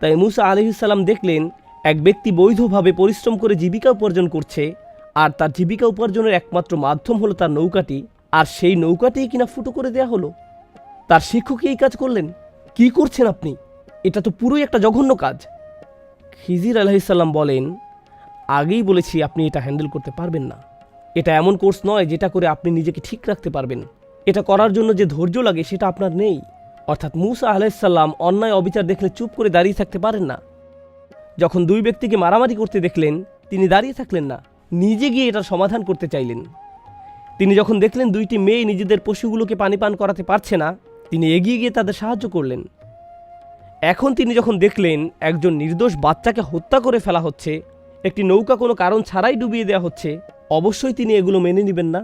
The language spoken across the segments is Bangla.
তাই মুসা আলহিসাল্লাম দেখলেন, এক ব্যক্তি বৈধভাবে পরিশ্রম করে জীবিকা উপার্জন করছে, আর তার জীবিকা উপার্জনের একমাত্র মাধ্যম হলো তার নৌকাটি, আর সেই নৌকাটি কিনা ফুটো করে দেয়া হলো। তার শিক্ষকই এই কাজ করলেন। কি করছেন আপনি? এটা তো পুরোই একটা জঘন্য কাজ। খিজির আলহিসাল্লাম বলেন, আগেই বলেছি আপনি এটা হ্যান্ডেল করতে পারবেন না। এটা এমন কোর্স নয় যেটা করে আপনি নিজেকে ঠিক রাখতে পারবেন। এটা করার জন্য যে ধৈর্য লাগে সেটা আপনার নেই। অর্থাৎ মুসা আলাইসাল্লাম অন্যায় অবিচার দেখলে চুপ করে দাঁড়িয়ে থাকতে পারেন না। যখন দুই ব্যক্তিকে মারামারি করতে দেখলেন, তিনি দাঁড়িয়ে থাকলেন না, নিজে গিয়ে এটার সমাধান করতে চাইলেন। তিনি যখন দেখলেন দুইটি মেয়ে নিজেদের পশুগুলোকে পানি পান করাতে পারছে না, তিনি এগিয়ে গিয়ে তাদের সাহায্য করলেন। এখন তিনি যখন দেখলেন একজন নির্দোষ বাচ্চাকে হত্যা করে ফেলা হচ্ছে, একটি নৌকা কোনো কারণ ছাড়াই ডুবিয়ে দেওয়া হচ্ছে, অবশ্যই তিনি এগুলো মেনে নেবেন না।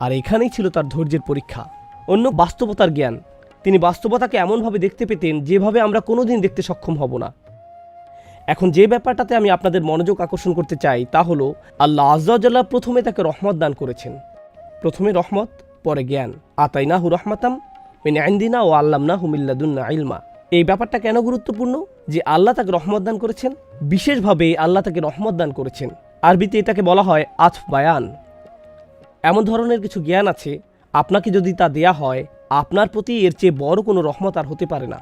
আর এখানেই ছিল তার ধৈর্যের পরীক্ষা। অন্য বাস্তবতার জ্ঞান। তিনি বাস্তবতাকে এমনভাবে দেখতে পেতেন যেভাবে আমরা কোনোদিন দেখতে সক্ষম হব না। এখন যে ব্যাপারটাতে আমি আপনাদের মনোযোগ আকর্ষণ করতে চাই তা হলো, আল্লাহ আজ্লাহ প্রথমে তাকে রহমত দান করেছেন। প্রথমে রহমত, পরে জ্ঞান। আতাইনা হু রহমাতাম মিন আইন্দিনা ও আল্লামনা হুমিল্লাদুন্না ইলমা। এই ব্যাপারটা কেন গুরুত্বপূর্ণ? যে আল্লাহ তাকে রহমত দান করেছেন, বিশেষভাবে আল্লাহ তাকে রহমত দান করেছেন। আরবিতে এটাকে বলা হয় আথ বায়ান। এমন ধরনের কিছু জ্ঞান আছে, আপনাকে যদি তা দেয়া হয় আপনার প্রতি এর চেয়ে বড় কোনো রহমত আর হতে পারে না।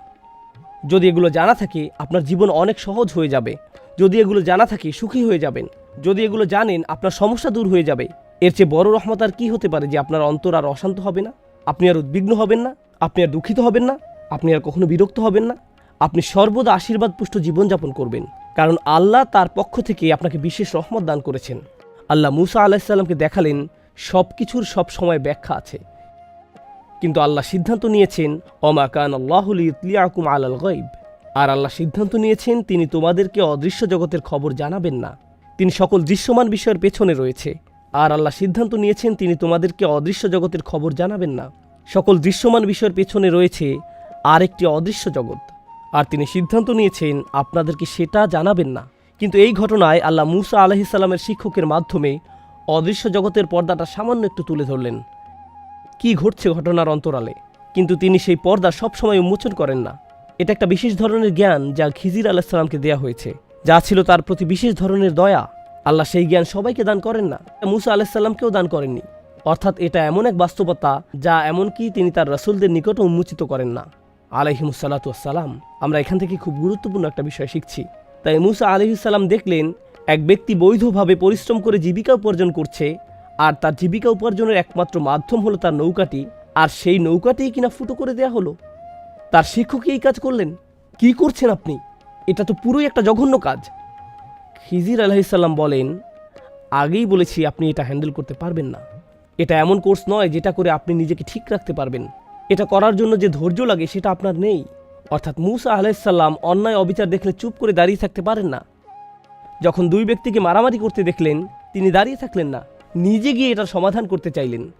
যদি এগুলো জানা থাকে, আপনার জীবন অনেক সহজ হয়ে যাবে। যদি এগুলো জানা থাকে, সুখী হয়ে যাবেন। যদি এগুলো জানেন, আপনার সমস্যা দূর হয়ে যাবে। এর চেয়ে বড় রহমত আর কি হতে পারে যে আপনার অন্তর আর অশান্ত হবে না? আপনি আর উদ্বিগ্ন হবেন না? আপনি আর দুঃখিত হবেন না? আপনি আর কখনো বিরক্ত হবেন না? আপনি সর্বদা আশীর্বাদ পুষ্ট জীবনযাপন করবেন। কারণ আল্লাহ তার পক্ষ থেকে আপনাকে বিশেষ রহমত দান করেছেন। আল্লাহ মুসা আলাহিসাল্লামকে দেখালেন সব কিছুর সব সময় ব্যাখ্যা আছে। কিন্তু আল্লাহ সিদ্ধান্ত নিয়েছেন অমা কান আল্লাহুল ইতলিয়াকুম আলাল গৈব আর আল্লাহ সিদ্ধান্ত নিয়েছেন, তিনি তোমাদেরকে অদৃশ্য জগতের খবর জানাবেন না। তিনি সকল দৃশ্যমান বিষয়ের পেছনে রয়েছে। আর আল্লাহ সিদ্ধান্ত নিয়েছেন, তিনি তোমাদেরকে অদৃশ্য জগতের খবর জানাবেন না। সকল দৃশ্যমান বিষয়ের পেছনে রয়েছে আর একটি অদৃশ্য জগৎ। আর তিনি সিদ্ধান্ত নিয়েছেন, আপনাদেরকে সেটা জানাবেন না। কিন্তু এই ঘটনায় আল্লাহ মুসা আলহিসাল্লামের শিক্ষকের মাধ্যমে অদৃশ্য জগতের পর্দাটা সামান্য একটু তুলে ধরলেন। কি ঘটছে ঘটনার অন্তরালে? কিন্তু তিনি সেই পর্দা সবসময় উন্মোচন করেন না। এটা একটা বিশেষ ধরনের জ্ঞান যা খিজির আলাহিসাল্লামকে দেয়া হয়েছে। যা ছিল তার প্রতি বিশেষ ধরনের দয়া। আল্লাহ সেই জ্ঞান সবাইকে দান করেন না। মুসা আলাহিসাল্লামকেও দান করেননি। অর্থাৎ এটা এমন এক বাস্তবতা যা এমনকি তিনি তার রসুলদের নিকটও উন্মোচিত করেন না। আলহিমুসাল্লাতাম আমরা এখান থেকে খুব গুরুত্বপূর্ণ একটা বিষয় শিখছি। তাই মুসা আলহিসাল্লাম দেখলেন, এক ব্যক্তি বৈধভাবে পরিশ্রম করে জীবিকা উপার্জন করছে আর তার জীবিকা উপার্জনের একমাত্র মাধ্যম হলো তার নৌকাটি। আর সেই নৌকাটি কিনা ফুটো করে দেয়া হলো? তার শিক্ষকই এই কাজ করলেন। কি করছেন আপনি? এটা তো পুরোই একটা জঘন্য কাজ। খিজির আলহিসাল্লাম বলেন, আগেই বলেছি আপনি এটা হ্যান্ডেল করতে পারবেন না। এটা এমন কোর্স নয় যেটা করে আপনি নিজেকে ঠিক রাখতে পারবেন। এটা করার জন্য যে ধৈর্য লাগে সেটা আপনার নেই। অর্থাৎ মুসা আলাইসাল্লাম অন্যায় অবিচার দেখলে চুপ করে দাঁড়িয়ে থাকতে পারেন না। যখন দুই ব্যক্তিকে মারামারি করতে দেখলেন, তিনি দাঁড়িয়ে থাকলেন না। নিজে গিয়ে এটার সমাধান করতে চাইলেন।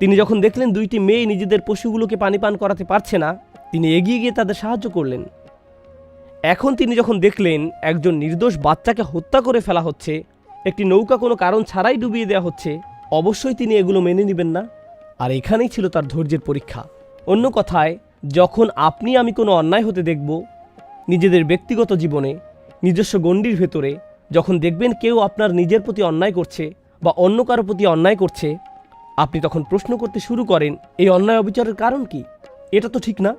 তিনি যখন দেখলেন দুইটি মেয়ে নিজেদের পশুগুলোকে পানি পান করাতে পারছে না, তিনি এগিয়ে গিয়ে তাদের সাহায্য করলেন। এখন তিনি যখন দেখলেন একজন নির্দোষ বাচ্চাকে হত্যা করে ফেলা হচ্ছে, একটি নৌকা কোনো কারণ ছাড়াই ডুবিয়ে দেওয়া হচ্ছে, অবশ্যই তিনি এগুলো মেনে নেবেন না। আর এখানেই ছিল তার ধৈর্যের পরীক্ষা। অন্য কথায়, যখন আপনি আমি কোনো অন্যায় হতে দেখব, নিজেদের ব্যক্তিগত জীবনে, নিজস্ব গণ্ডির ভেতরে, যখন দেখবেন কেউ আপনার নিজের প্রতি অন্যায় করছে বা অন্য কারও প্রতি অন্যায় করছে, আপনি তখন প্রশ্ন করতে শুরু করেন, এই অন্যায় অবিচারের কারণ কি? এটা তো ঠিক না।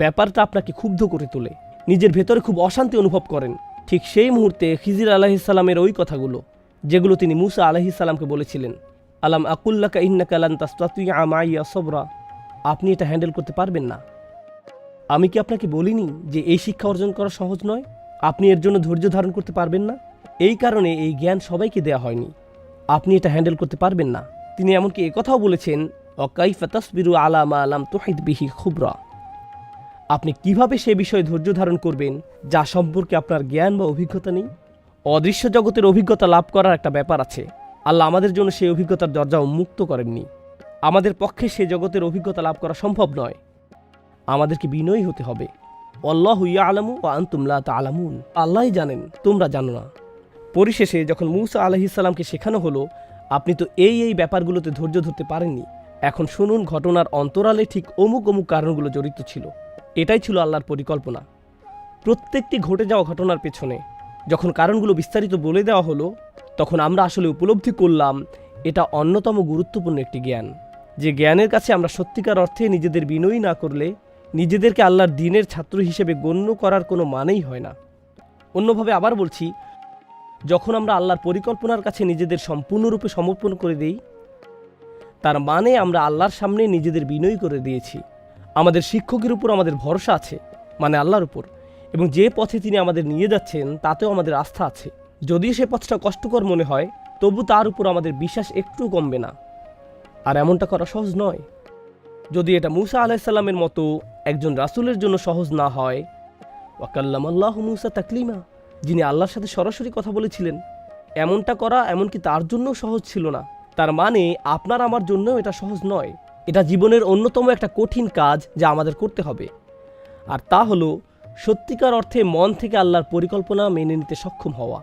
ব্যাপারটা আপনাকে ক্ষুব্ধ করে তোলে, নিজের ভেতরে খুব অশান্তি অনুভব করেন। ঠিক সেই মুহূর্তে খিজির আলাহিসাল্লামের ওই কথাগুলো, যেগুলো তিনি মুসা আলাহিসাল্লামকে বলেছিলেন, আলাম আকুল্লাকা ইন্নাকা লান তাস্তাতুইয়া আমাইয়া সবরা, আপনি এটা হ্যান্ডেল করতে পারবেন না। আমি কি আপনাকে বলিনি যে এই শিক্ষা অর্জন করা সহজ নয়? আপনি এর জন্য ধৈর্য ধারণ করতে পারবেন না? এই কারণে এই জ্ঞান সবাইকে দেয়া হয়নি। আপনি এটা হ্যান্ডেল করতে পারবেন না। তিনি এমনকি কথাও বলেছেন অকাই ফতাসবিরু আলামা আলাম তোহিদ বিহি খুবরা। আপনি কীভাবে সে বিষয়ে ধৈর্য ধারণ করবেন, যা সম্পর্কে আপনার জ্ঞান বা অভিজ্ঞতা নেই? অদৃশ্য জগতের অভিজ্ঞতা লাভ করার একটা ব্যাপার আছে। আল্লাহ আমাদের জন্য সেই অভিজ্ঞতার দরজা উন্মুক্ত করেননি। আমাদের পক্ষে সে জগতের অভিজ্ঞতা লাভ করা সম্ভব নয়। আমাদেরকে বিনয়ী হতে হবে। অল্লাহ ইয়া আলামু ও আন্তুমলা তা আলামুন আল্লাহই জানেন, তোমরা জানো না। পরিশেষে যখন মুসা আলহিসাল্লামকে শেখানো হলো, আপনি তো এই এই ব্যাপারগুলোতে ধৈর্য ধরতে পারেননি। এখন শুনুন, ঘটনার অন্তরালে ঠিক অমুক অমুক কারণগুলো জড়িত ছিল। এটাই ছিল আল্লাহর পরিকল্পনা। প্রত্যেকটি ঘটে যাওয়া ঘটনার পেছনে যখন কারণগুলো বিস্তারিত বলে দেওয়া হলো, তখন আমরা আসলে উপলব্ধি করলাম, এটা অন্যতম গুরুত্বপূর্ণ একটি জ্ঞান। যে জ্ঞানের কাছে আমরা সত্যিকার অর্থে নিজেদের বিনয়ী না করলে নিজেদেরকে আল্লাহর দিনের ছাত্র হিসেবে গণ্য করার কোনো মানেই হয় না। অন্যভাবে আবার বলছি যখন আমরা আল্লাহর পরিকল্পনার কাছে নিজেদের সম্পূর্ণরূপে সমর্পণ করে দিই, তার মানে আমরা আল্লাহর সামনে নিজেদের বিনয়ী করে দিয়েছি। আমাদের শিক্ষকের উপর আমাদের ভরসা আছে মানে আল্লাহর উপর, এবং যে পথে তিনি আমাদের নিয়ে যাচ্ছেন, তাতেও আমাদের আস্থা আছে। যদিও সে পথটা কষ্টকর মনে হয়, তবু তার উপর আমাদের বিশ্বাস একটু কমবে না। আর এমনটা করা সহজ নয়। যদি এটা মুসা আলাহিসাল্লামের মতো একজন রাসূলের জন্য সহজ না হয় ওয়াকাল্লাম আল্লাহ মুসা তাকলিমা। যিনি আল্লাহর সাথে সরাসরি কথা বলেছিলেন, এমনটা করা এমনকি তার জন্যও সহজ ছিল না। তার মানে আপনার আমার জন্যও এটা সহজ নয়। এটা জীবনের অন্যতম একটা কঠিন কাজ যা আমাদের করতে হবে। আর তা হলো, সত্যিকার অর্থে মন থেকে আল্লাহর পরিকল্পনা মেনে নিতে সক্ষম হওয়া।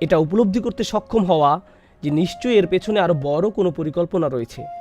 এটা উপলব্ধি করতে সক্ষম হওয়া যে নিশ্চয়ই এর পেছনে আরও বড় কোনো পরিকল্পনা রয়েছে।